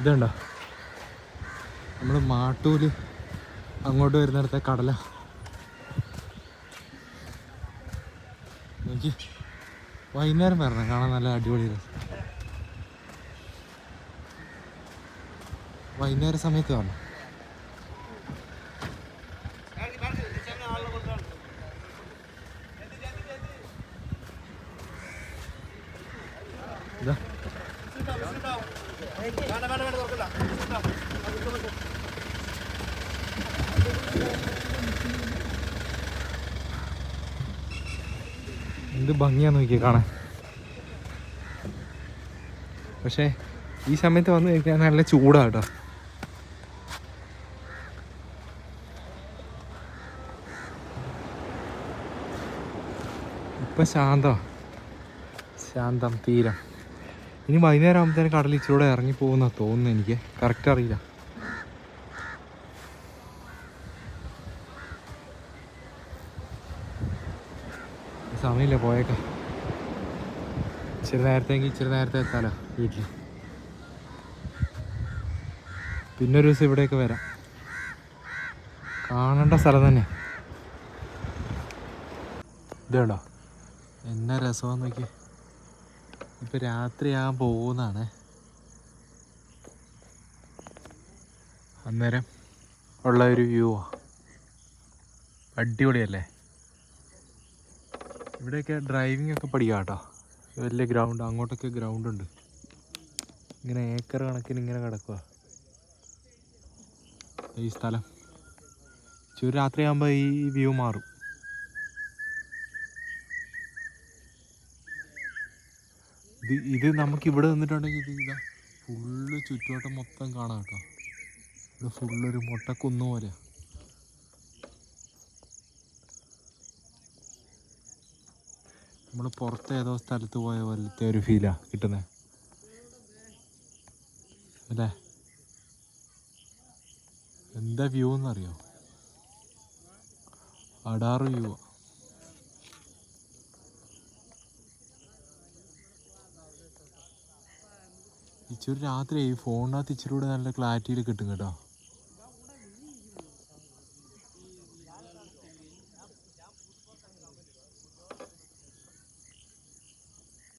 ഇതുണ്ടോ? നമ്മൾ മാട്ടൂൽ അങ്ങോട്ട് വരുന്നിടത്തെ കടല. എനിക്ക് വൈകുന്നേരം വരണം. കാണാൻ നല്ല അടിപൊളി വൈകുന്നേര സമയത്ത് വരണം ഇതാ. എന്ത് ഭംഗിയാ നോക്കിയേ കാണാൻ. പക്ഷേ ഈ സമയത്ത് വന്നു കഴിഞ്ഞാൽ നല്ല ചൂടാ കേട്ടോ. ഇപ്പൊ ശാന്തം ശാന്തം തീരം. ഇനി വൈകുന്നേരം ആകുമ്പോഴത്തേനും കടൽ ഇച്ചിലൂടെ ഇറങ്ങി പോകുന്ന തോന്നുന്നു എനിക്ക്. കറക്റ്റ് അറിയില്ല. സമയമില്ല പോയേക്കാം. ഇച്ചിരി നേരത്തേക്ക് ഇച്ചിരി നേരത്തെ എത്താലോ വീട്ടിൽ പിന്നെ ഒരു ദിവസം ഇവിടെയൊക്കെ വരാം. കാണേണ്ട സ്ഥലം തന്നെ. ഇതേണ്ടോ? എന്നാ രസമാണെന്ന് നോക്കി ഇപ്പൊ രാത്രിയാകാൻ പോകുന്നതാണ് അന്നേരം ഉള്ള ഒരു വ്യൂ അടിപൊളിയല്ലേ? ഇവിടെയൊക്കെ ഡ്രൈവിംഗ് ഒക്കെ പഠിക്കാം കേട്ടോ. വലിയ ഗ്രൗണ്ട് അങ്ങോട്ടൊക്കെ ഗ്രൗണ്ട് ഉണ്ട്. ഇങ്ങനെ ഏക്കർ കണക്കിന് ഇങ്ങനെ കിടക്കുക ഈ സ്ഥലം. ചൂട് രാത്രിയാകുമ്പോൾ ഈ വ്യൂ മാറും. ഇത് ഇത് നമുക്ക് ഇവിടെ നിന്നിട്ടുണ്ടെങ്കിൽ ഇത് ഇതാ ഫുള്ള് ചുറ്റുവട്ടം മൊത്തം കാണാം കേട്ടോ. ഇത് ഫുള്ളൊരു മുട്ടക്കുന്ന് പോലെ നമ്മൾ പുറത്ത് ഏതോ സ്ഥലത്ത് പോയ പോലത്തെ ഒരു ഫീലാ കിട്ടുന്നത് അല്ലേ? എന്താ വ്യൂ എന്നറിയോ? അടാറ് വ്യൂ ഇച്ചിരി രാത്രി ഈ ഫോണിനകത്ത് ഇച്ചിരി കൂടെ നല്ല ക്ലാരിറ്റിയിൽ കിട്ടും കേട്ടോ.